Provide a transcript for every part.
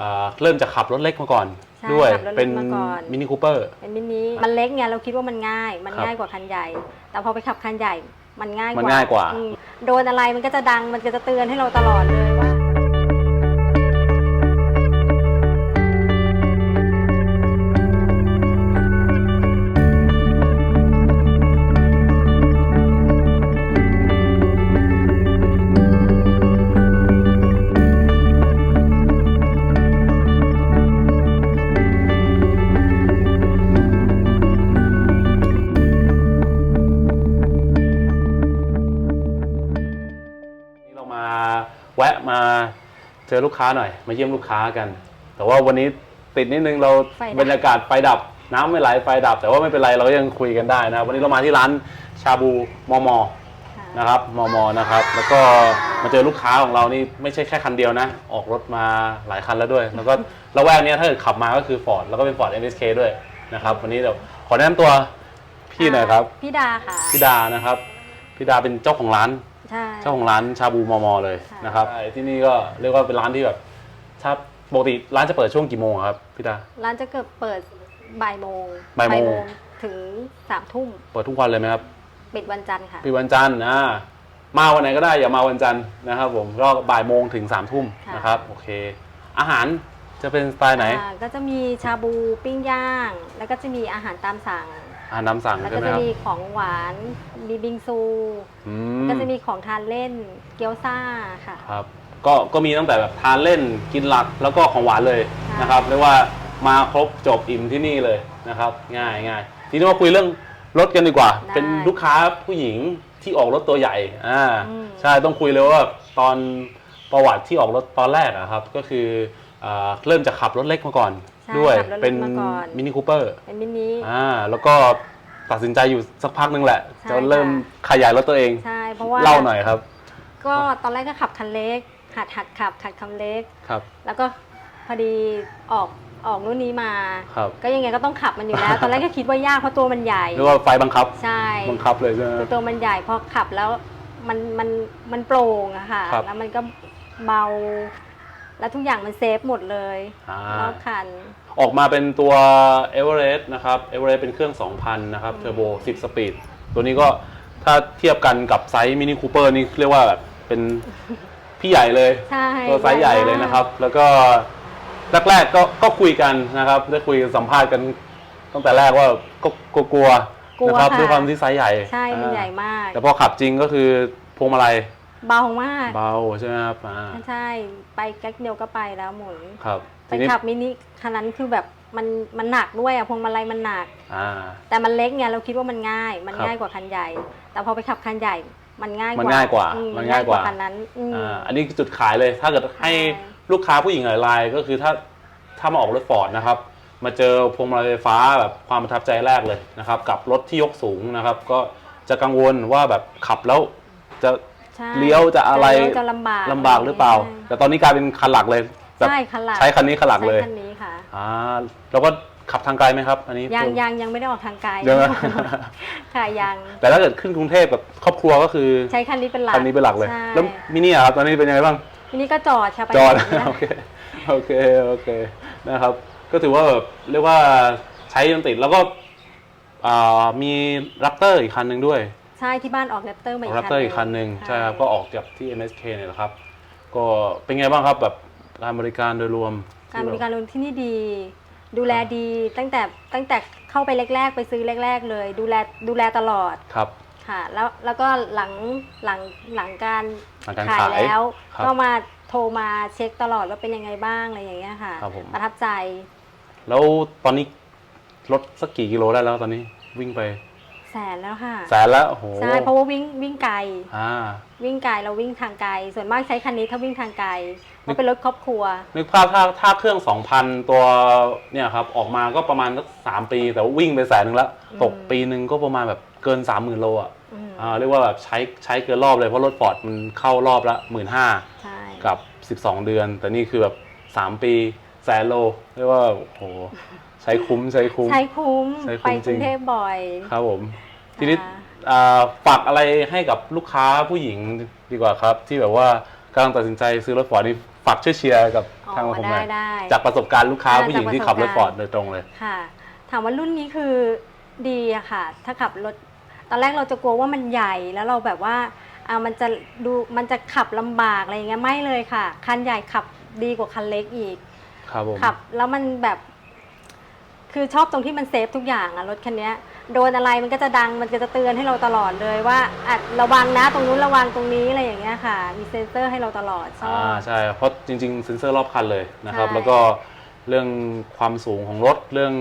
อ่าเริ่มจากขับรถเล็กมาก่อน ใช่ด้วยขับรถเล็กเป็นมาก่อน มินิคูเปอร์ เป็นมินิมันเล็กไงเราคิดว่ามันง่าย มันครับง่ายกว่าคันใหญ่ แต่พอไปขับคันใหญ่มันง่ายกมันว่าง่ายกว่า อืมโดนอะไรมันก็จะดังมันก็จะเตือนให้เราตลอดเลย อลูกค้าหน่อย มาเยี่ยมลูกค้ากัน แต่ว่าวันนี้ติดนิดนึงเราไฟดับ บรรยากาศไฟดับ น้ำไม่ไหลไฟดับ แต่ว่าไม่เป็นไรเราก็ยังคุยกันได้นะครับวันนี้เรามาที่ร้านชาบูมอมอค่ะนะครับมอมอนะครับ แล้วก็มาเจอลูกค้าของเรานี่ไม่ใช่แค่คันเดียวนะ ออกรถมาหลายคันแล้วด้วย แล้วก็ ระแวกเนี้ยถ้าเกิดขับมาก็คือฟอร์ด แล้วก็เป็นฟอร์ด NSK ด้วยนะครับ วันนี้เดี๋ยวขอแนะนำตัวพี่หน่อยครับ พี่ดาค่ะ พี่ดานะครับ พี่ดาเป็นเจ้าของร้าน ใช่ เจ้าของร้านชาบูมอมอเลยค่ะ นะครับใช่ที่นี่ก็เรียกว่าเป็นร้านที่แบบถ้าปกติร้านจะเปิดช่วงกี่โมงครับพี่ดาร้านจะเกิดเปิดบ่ายโมงบ่ายโมง ถึงสามทุ่มเปิดทุกวันเลยไหมครับปิดวันจันทร์ค่ะ ปิดวันจันทร์นะมาวันไหนก็ได้อย่ามาวันจันทร์นะครับผมก็บ่ายโมงถึงสามทุ่มค่ะ นะครับโอเค อาหารจะเป็นสไตล์ไหน อ่าก็จะมีชาบูปิ้งย่าง แล้วก็จะมีอาหารตามสั่ง อาหารน้ำสั่งแล้วใช่ก็ไหมจะครับมีของหวาน มีบิงซู อืมก็จะมีของทานเล่น เกี๊ยวซ่าค่ะ ครับ ก็ก็มีตั้งแต่แบบทานเล่นกินหลักแล้วก็ของหวานเลยใช่นะครับเรียกว่ามาครบจบอิ่มที่นี่เลยนะครับ ง่ายง่ายทีนี้มาคุยเรื่องรถกันดีกว่าเป็นลูกค้าผู้หญิงที่ออกรถตัวใหญ่อ่าใช่ต้องคุยเลยว่าตอนประวัติที่ออกรถตอนแรกอะครับ ก็คืออ่าเริ่มจากขับรถเล็กมาก่อนใช่ ด้วยขับรถเป็เล็นกมาก่อน มินิคูเปอร์เป็นมินิอ่าแล้วก็ตัดสินใจอยู่สักพักนึงแหละ ใช่จนเริ่มขยายรถตัวเอง ใช่เพราะว่าเล่าหน่อยครับก็ตอนแรกก็ขับคันเล็ก หัดหัดขับขัดคันเล็ก ครับแล้วก็พอดีออกออกรุ่นนี้มา ครับก็ยังไงก็ต้องขับมันอยู่แล้ว ตอนแรกก็คิดว่ายากเพราะตัวมันใหญ่ เรียกว่าไฟบังคับ ใช่บังคับเลยใช่ไหม คือตัวมันใหญ่พอขับแล้วมันมันมันโปร่งอะค่ะ ครับ แล้วมันก็เบา แล้วทุกอย่างมันเซฟหมดเลยอ่ารอบคัน ออกมาเป็นตัว e v e r e s t นะครับ e v e r e s t เป็นเครื่อง 2,000 นะครับเทอร์โบ 10 สปีด ตัวนี้ก็ถ้าเทียบกันกับไซส์มินิคูเปอร์นี่เรียกว่าแบบเป็น พี่ใหญ่เลย ใช่ตัวไซส์ใหญ่เลยนะครับ แล้วก็แรกๆก็ก็คุยกันนะครับ ได้คุยสัมภาษณ์กันตั้งแต่แรกว่าก็ก็กลัวกลัวนะครับค่ะ ด้วยความที่ไซส์ใหญ่ใช่มันใหญ่อ่ามาก แต่พอขับจริงก็คือพวงมาลัย เบามาก เบาใช่ไหมครับอ่าใช่ ไปแก๊กเดียวก็ไปแล้วหมุนครับไปทีนี้ขับมินิคันนั้นคือแบบมันมันหนักด้วยอะพวงมาลัยมันหนัก อ่า แต่มันเล็กไงเราคิดว่ามันง่าย มันครับง่ายกว่าคันใหญ่ แต่พอไปขับคันใหญ่ มันง่ายกมันว่าง่ายกว่าอืมันง่ายกว่า คันนั้นอืม อ่าอันนี้คือจุดขายเลย ถ้าเกิดให้ใช่ ลูกค้าผู้หญิงหลายรายก็คือถ้าถ้ามาออกรถฟอร์ดนะครับ มาเจอพวงมาลัยไฟฟ้าแบบความประทับใจแรกเลยนะครับ กับรถที่ยกสูงนะครับ ก็จะกังวลว่าแบบขับแล้วจะ ใช่เลี้ยวจะอะไรเลี้ยวจะลำบากลำบากหรือเปล่าแต่ตอนนี้กลายเป็นคันหลักเลยแบบใช่คันหลักใช้คันนี้คันหลักเลยใช้คันนี้ค่ะอ่าแล้วก็ขับทางไกลไหมครับ อันนี้ยังยังยังไม่ได้ออกทางไกลเดี๋ยวนะ ค่ะยังแต่ถ้าเกิดขึ้นกรุงเทพกับครอบครัวก็คือใช้คันนี้เป็นหลักคันนี้เป็นหลักเลย ใช่แล้วมินิอะครับตอนนี้เป็นยังไงบ้าง ทีนี้ก็จอดค่ะไปจอด ไหนนะ โอเค โอเค โอเค นะครับ ก็ถือว่าแบบเรียกว่าใช้จนติด แล้วก็อ่ามีรับเตอร์อีกคันหนึ่งด้วย ใช่ที่บ้านออกแรปเตอร์มาอีกรับเตอร์อีกคันหนึ่งใช่ครับก็ออกจากที่ MSK เนี่ยแหละครับ ก็เป็นไงบ้างครับแบบการบริการโดยรวมการบริการรถที่นี่ดี ดูแลดีตั้งแต่ตั้งแต่เข้าไปแรก ๆ ไปซื้อแรก ๆ เลย ดูแลดูแลตลอดครับ ค่ะ แล้วแล้วก็หลังหลังหลังการหลังการขายขายแล้ว ครับ ก็มาโทรมาเช็คตลอดว่าเป็นยังไงบ้างอะไรอย่างเงี้ยค่ะ ครับผม ประทับใจ แล้วตอนนี้รถสักกี่กิโลได้แล้วตอนนี้วิ่งไป แสนแล้วค่ะแสนแล้วโอ้โหใช่เพราะว่าวิ่งวิ่งไกล อ่า วิ่งไกลเราวิ่งทางไกล ส่วนมากใช้คันนี้ถ้าวิ่งทางไกลเพราะเป็นรถครอบครัว นึกภาพถ้าถ้าเครื่อง 2,000 ตัวเนี่ยครับออกมาก็ประมาณสักสามปี แต่ว่าวิ่งไปแสนหนึ่งแล้วอืมตกปีหนึ่งก็ประมาณแบบเกิน 30,000 โลอะอืมอ่าเรียกว่าแบบใช้ใช้เกินรอบเลย เพราะรถฟอร์ดมันเข้ารอบละหมื่นห้าใช่กับ 12 เดือน แต่นี่คือแบบ 3 ปี แสนโลเรียกว่าโอ้โหใช้คุ้มใช้คุ้ม ใช้คุ้มใช้คุ้ไปมกจริรุงงเทพบ่อย ครับผม ทีนี้ค่ะอ่าฝากอะไรให้กับลูกค้าผู้หญิงดีกว่าครับ ที่แบบว่ากำลังตัดสินใจซื้อรถฟอร์ดนี่ฝากช่วยเชียร์กับอ๋อทางผมหน่อยได้ได้จากประสบการณ์ลูกค้าอ่าผู้หญิงจากที่ขับรถประสบฟอการณ์ ร์ดโดยตรงเลย ค่ะ ถามว่ารุ่นนี้คือดีอะค่ะ ถ้าขับรถ ตอนแรกเราจะกลัวว่ามันใหญ่แล้วเราแบบว่าอ่ามันจะดูมันจะขับลำบากอะไรอย่างเงี้ยไม่เลยค่ะ คันใหญ่ขับดีกว่าคันเล็กอีก ครับผมขับแล้วมันแบบ คือชอบตรงที่มันเซฟทุกอย่างอะรถคันเนี้ย โดนอะไรมันก็จะดังมันก็จะเตือนให้เราตลอดเลยว่าอะระวังนะตรงนู้นระวังตรงนี้อะไรอย่างเงี้ยค่ะ มีเซ็นเซอร์ให้เราตลอดชออ่าบใช่เพราะจริงๆเซ็นเซอร์รอบคันเลยนะครับ ใช่ แล้วก็เรื่องความสูงของรถเรื่อง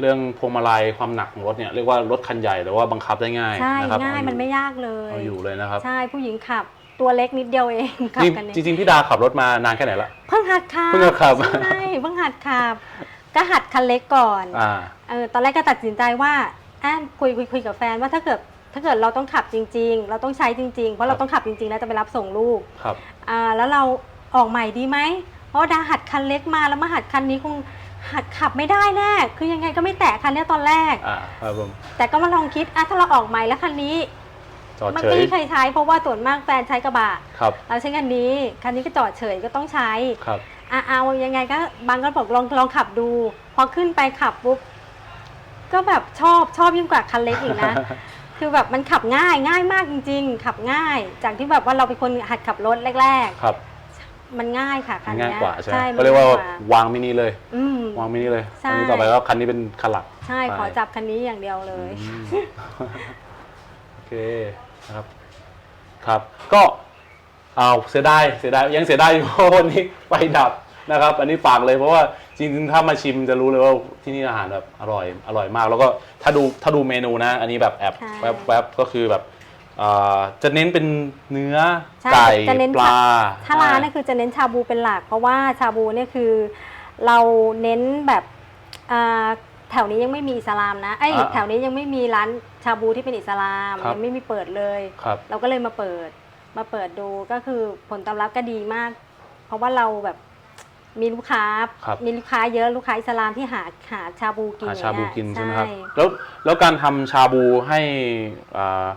เรื่องพวงมาลัยความหนักของรถเนี่ยเรียกว่ารถคันใหญ่แต่ว่าบังคับได้ง่ายใช่นะครับง่ายเอมันไม่ยากเลย เอาอยู่เลยนะครับ ใช่ผู้หญิงขับ ตัวเล็กนิดเดียวเองขับนี่กันเองจริงๆพี่ดาขับรถมานานแค่ไหนละ เพิ่งหัดขับเพิ่งหัดขับ ใช่เพิ่งหัดขับ ก็หัดคันเล็กก่อนอ่า เออตอนแรกก็ตัดสินใจว่าอะคุยคุยคุยกับแฟนว่าถ้าเกิดถ้าเกิดเราต้องขับจริง ๆ เราต้องใช้จริงๆ เพราะเราต้องขับจริงๆ แล้วจะไปรับส่งลูก ครับ อ่าแล้วเราออกใหม่ดีไหมเพราะว่าดาหัดคันเล็กมาแล้วมาหัดคันนี้คงหัดขับไม่ได้แน่คือยังไงก็ไม่แตะคันเนี้ยตอนแรก อ่าครับผมแต่ก็มาลองคิดอะถ้าเราออกใหม่แล้วคันนี้ จอดมันเฉไม่ยมีใครใช้เพราะว่าส่วนมากแฟนใช้กระบะ ครับ เราใช้คันนี้ คันนี้ก็จอดเฉยก็ต้องใช้ครับ อะเอายังไงก็บางก็บอกลองลองขับดู พอขึ้นไปขับปุ๊บ ก็แบบชอบชอบยิ่งกว่าคันเล็กอีกนะ คือแบบมันขับง่ายง่ายมากจริง ๆ ขับง่าย จากที่แบบว่าเราเป็นคนหัดขับรถแรกครับๆมันง่ายค่ะคันง่ายเนี้ยกว่าใช่ไหมมันก็เรียกว่าง่วางมินิเลย อืม วางมินิเลยใช่ อันนี้ต่อไปก็คันนี้เป็นคันหลักใช่ขอจับคันนี้อย่างเดียวเลย อืมโอเค นะครับครับ ก็เอาเสียดายเสียดายยังเสียดายอยู่เพราะวันนี้ไฟดับนะครับ อันนี้ฝากเลยเพราะว่าจริงๆถ้ามาชิมจะรู้เลยว่าที่นี่อาหารแบบอร่อยอร่อยมาก แล้วก็ถ้าดูถ้าดูเมนูนะ อันนี้แบบแอบใช่ แวบแวบก็คือแบบเอ่อจะเน้นเป็นเนื้อใช่ไก่จะเน้นปลาถ้าร้านเนี่ยคือจะเน้นชาบูเป็นหลัก เพราะว่าชาบูเนี่ยคือเราเน้นแบบอ่า แถวนี้ยังไม่มีอิสลามนะไอ้ยอ่าแถวนี้ยังไม่มีร้านชาบูที่เป็นอิสลามครับ ยังไม่มีเปิดเลย ครับ เราก็เลยมาเปิดมาเปิดดูก็คือผลตอบรับก็ดีมาก เพราะว่าเราแบบมีลูกค้า ครับมีลูกค้าเยอะลูกค้าอิสลามที่หาหาชาบูกินหาอย่งชาบูเงี้ยกินใช่ไหมครับ แล้วแล้วการทำชาบูให้อ่า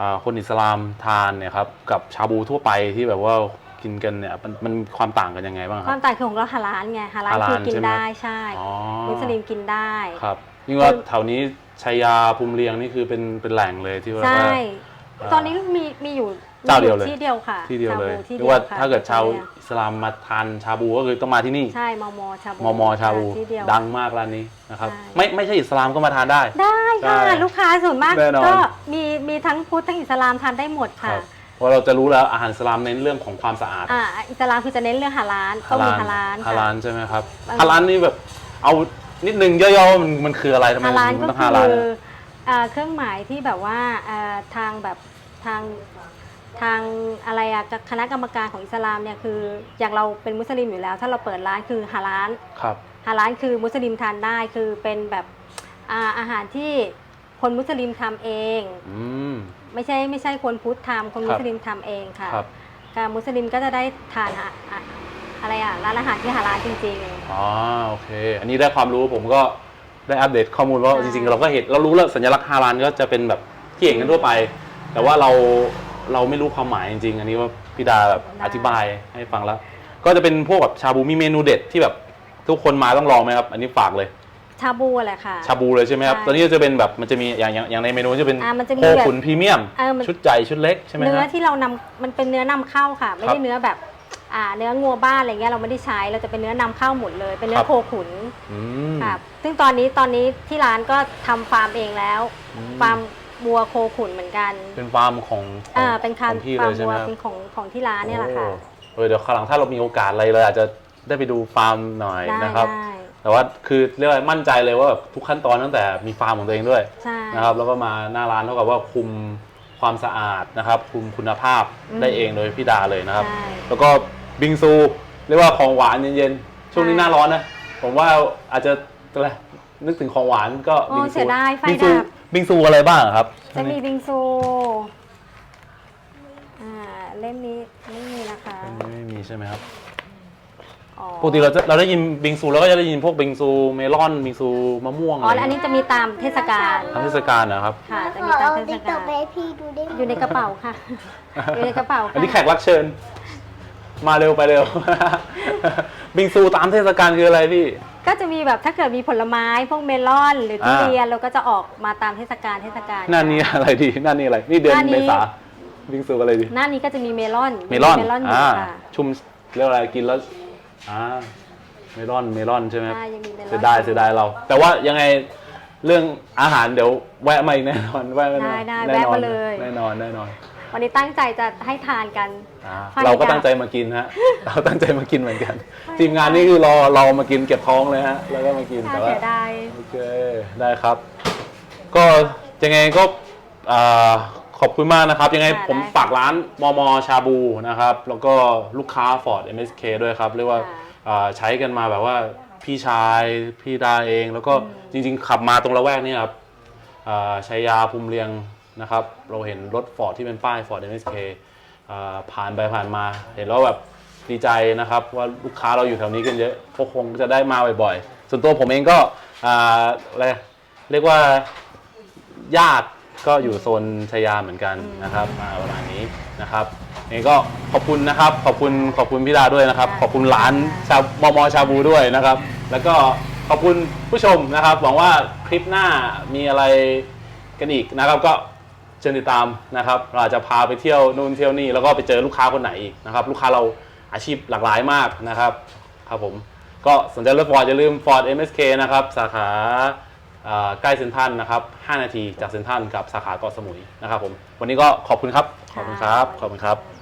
อ่าคนอิสลามทานเนี่ยครับกับชาบูทั่วไปที่แบบว่า กินกันเนี่ยมันมันมีความต่างกันยังไงบ้างคครัวาบ มต่างคือของเราฮาลาลไงฮาลาลฮาลาลคือกินใช่ไหม ได้ใช่อ๋อมุสลิมกินได้ ครับยิ่งว่าแถวนี้ชัยยาภูมิเรียงนี่คือเป็นเป็นแหล่งเลยที่ว่า ใช่อ่า ตอนนี้มีมีอยู่เจ้าเดียวเลย มีที่เดียวค่ะที่เดียวเลยชาบูที่เรียกว่าค่ะถ้าเกิดชาวที่ดียอิสลามมาทานชาบูก็คือต้องมาที่นี่ ใช่มอมอชาบูมอมอชาบูที่เดียว ดังมากร้านนี้นะครับ ใช่ ไม่ไม่ใช่อิสลามก็มาทานได้ ได้ค่ะใช่ลูกค้าส่วนมากแน่นอนก็มีมีทั้งพุทธทั้งอิสลามทานได้หมดคค่ะรับ เพราะเราจะรู้แล้วอาหารอิสลามเน้นเรื่องของความสะอาดอ่าอิสลามคือจะเน้นเรื่องฮาลาลต้องมีฮาลาลฮาค่ะลาลใช่ไหมครับบางฮาลาลนี่แบบเอานิดนึงย่อๆว่ามันมันคืออะไรทำไมฮาลาลมันก็ต้องคืฮาลาลออะอ่าเครื่องหมายที่แบบว่าอ่าทางแบบทางทางอะไรอะคณะกรรมการของอิสลามเนี่ยคืออย่างเราเป็นมุสลิมอยู่แล้ว ถ้าเราเปิดร้านคือฮาลาลครับฮาลาลคือมุสลิมทานได้คือเป็นแบบอาอาหารที่คนมุสลิมทำเองอืม ไม่ใช่ไม่ใช่คนพุทธทำคนครับมุสลิมทำเองค่ะครับการมุสลิมก็จะได้ทานอะอะอะไรอะร้านอาหารที่ฮาลาลจริง อ๋อโอเค อันนี้ได้ความรู้ผมก็ได้อัปเดตข้อมูลว่าใช่จริงๆ เราก็เห็นเรารู้แล้วสัญลักษณ์ฮาลาลก็จะเป็นแบบที่เห็นกันทั่วไป แต่ว่าเราเราไม่รู้ความหมายจริงๆ อันนี้ว่าพี่ดาแบบอธิบายให้ฟังแล้ว ก็จะเป็นพวกแบบชาบูมีเมนูเด็ดที่แบบทุกคนมาต้องลองไหมครับ อันนี้ฝากเลยๆ ชาบูแหละค่ะ ชาบูเลยใช่ไหมครับ ใช่ตอนนี้จะเป็นแบบมันจะมีอย่างอย่างอย่างในเมนูจะเป็นอ่ามันจะมีโคแบบขุนพรีเมียม เออมัน ชุดใหญ่ชุดเล็กใช่ไหมเนื้อฮะ ที่เรานำมันเป็นเนื้อนำเข้าค่ะ ไม่ครัได้บเนื้อแบบอ่าเนื้องัวบ้านอะไรเงี้ยเราไม่ได้ใช้เราจะเป็นเนื้อนำเข้าหมดเลย เป็นเนื้คอรับ โคขุนอืมค่ะซึ่งตอนนี้ตอนนี้ที่ร้านก็ทำฟาร์มเองแล้วอืมฟาร์มบัวโคขุนเหมือนกันเป็นฟาร์มของของอ่าเป็นคาขร์องพี่ฟาเลร์มยใช่บัไหวมครับเป็นของของที่ร้านเนี่ยแหละค่ะ โอ้เออเดี๋ยวคราวหลังถ้าเรามีโอกาสอะไรเลยอาจจะได้ไปดูฟาร์มหน่อยได้นะครับ ได้ แต่ว่าคือเรียกว่ามั่นใจเลยว่าแบบทุกขั้นตอนตั้งแต่มีฟาร์มของตัวเองด้วยใช่ นะครับ แล้วก็มาหน้าร้านเท่ากับว่าคุมความสะอาดนะครับ คุมคุณภาพอืม ได้เองโดยพี่ดาเลยนะครับ ใช่ แล้วก็บิงซู เรียกว่าของหวานเย็นๆ ช่วงนี้ใช่หน้าร้อนนะ ผมว่าอาจจะอะไรนึกถึงของหวานก็โอ้บิงเสีซูยดายไฟบิงซูดับ บิงซูอะไรบ้างครับ จะมีบิงซู อ่า เล่มนี้ไม่มีนะคะ ไม่มีใช่ไหมครับ อ๋อปกติเราจะเราได้ยินบิงซูแล้วก็จะได้ยินพวกบิงซูเมลอนบิงซูมะม่วงอ๋อแล้วอันนี้จะมีตามเทศกาลทางเทศกาลนะครับ ค่ะ จะขมีอตามเอาเทศติ๊กต็กาอกลไปให้พี่ดูได้ไหมอยู่ในกระเป๋าค่ะ อยู่ในกระเป๋าค่ะ อันนี้แขกรับเชิญ มาเร็วไปเร็ว บิงซูตามเทศกาลคืออะไรพี่ ก็จะมีแบบถ้าเกิดมีผลไม้พวกเมลอน หรือทุอ่า เรียนเราก็จะออกมาตามเทศกาลเทศกาล หน้านี้อะไรดีหน้านี้อะไร นี่เดือนหน้านี้ เมษาบิงซูอะไรดี หน้านี้ก็จะมีเมลอนเมลอนเมลอนอยู่อ่าค่ะชุ่มเรียกว่าอะไรกินแล้ว อ่าเมลอนเมลอนใช่ไหมใช่ยังมีเมลอน เสียดายเสียดายเรา แต่ว่ายังไงเรื่องอาหารเดี๋ยวแวะมาอีกแน่นอนแวะมาแน่นอนได้ได้แน่นอนแวะมาเลย แน่นอนแน่นอนวันนี้ตั้งใจจะให้ทานกัน อ่าใช่เราก็ค่ะตั้งใจมากินฮะ เราตั้งใจมากินเหมือนกันใช่ทีมงานนี่คือรอเรามากินเก็บท้องเลยฮะแล้วก็มากินน่าแต่ว่า เสียดาย โอเค ได้ครับ ก็ยังไงก็อ่า ขอบคุณมากนะครับ ยังไงค่ะผมได้ค่ะฝากร้านมอมอชาบูนะครับ แล้วก็ลูกค้า Ford MSK ด้วยครับ เรียกว่าค่ะอ่าใช้กันมาแบบว่าพี่ชายพี่ดาเอง แล้วก็จริงๆ ขับมาตรงละแวกนี้ครับอ่าชัยยาภูมิเรียงนะครับ เราเห็นรถ Ford ที่เป็นป้าย Ford MSK อ่าผ่านไปผ่านมา เห็นแล้วแบบดีใจนะครับ ว่าลูกค้าเราอยู่แถวนี้กันเยอะก็คงจะได้มาบ่อยๆ ส่วนตัวผมเองก็อ่าอะไรเรียกว่า ญาติ ก็อยู่โซนชายาเหมือนกันนะครับมาประมาณนี้นะครับนี่ก็ขอบคุณนะครับ ขอบคุณขอบคุณพี่ดาด้วยนะครับ ขอบคุณร้านชาวมอมอชาบูด้วยนะครับ แล้วก็ขอบคุณผู้ชมนะครับหวังว่าคลิปหน้ามีอะไรกันอีกนะครับก็เชิญติดตามนะครับเราอาจจะพาไปเที่ยวนู่นเที่ยวนี่แล้วก็ไปเจอลูกค้าคนไหนอีกนะครับ ลูกค้าเราอาชีพหลากหลายมากนะครับครับผมก็สนใจรถฟอร์ดอย่าลืม Ford MSK นะครับสาขา ใกล้เซ็นทรัลนะครับ 5 นาทีจากเซ็นทรัลกับสาขาเกาะสมุยนะครับผม วันนี้ก็ขอบคุณครับ ขอบคุณครับ ขอบคุณครับ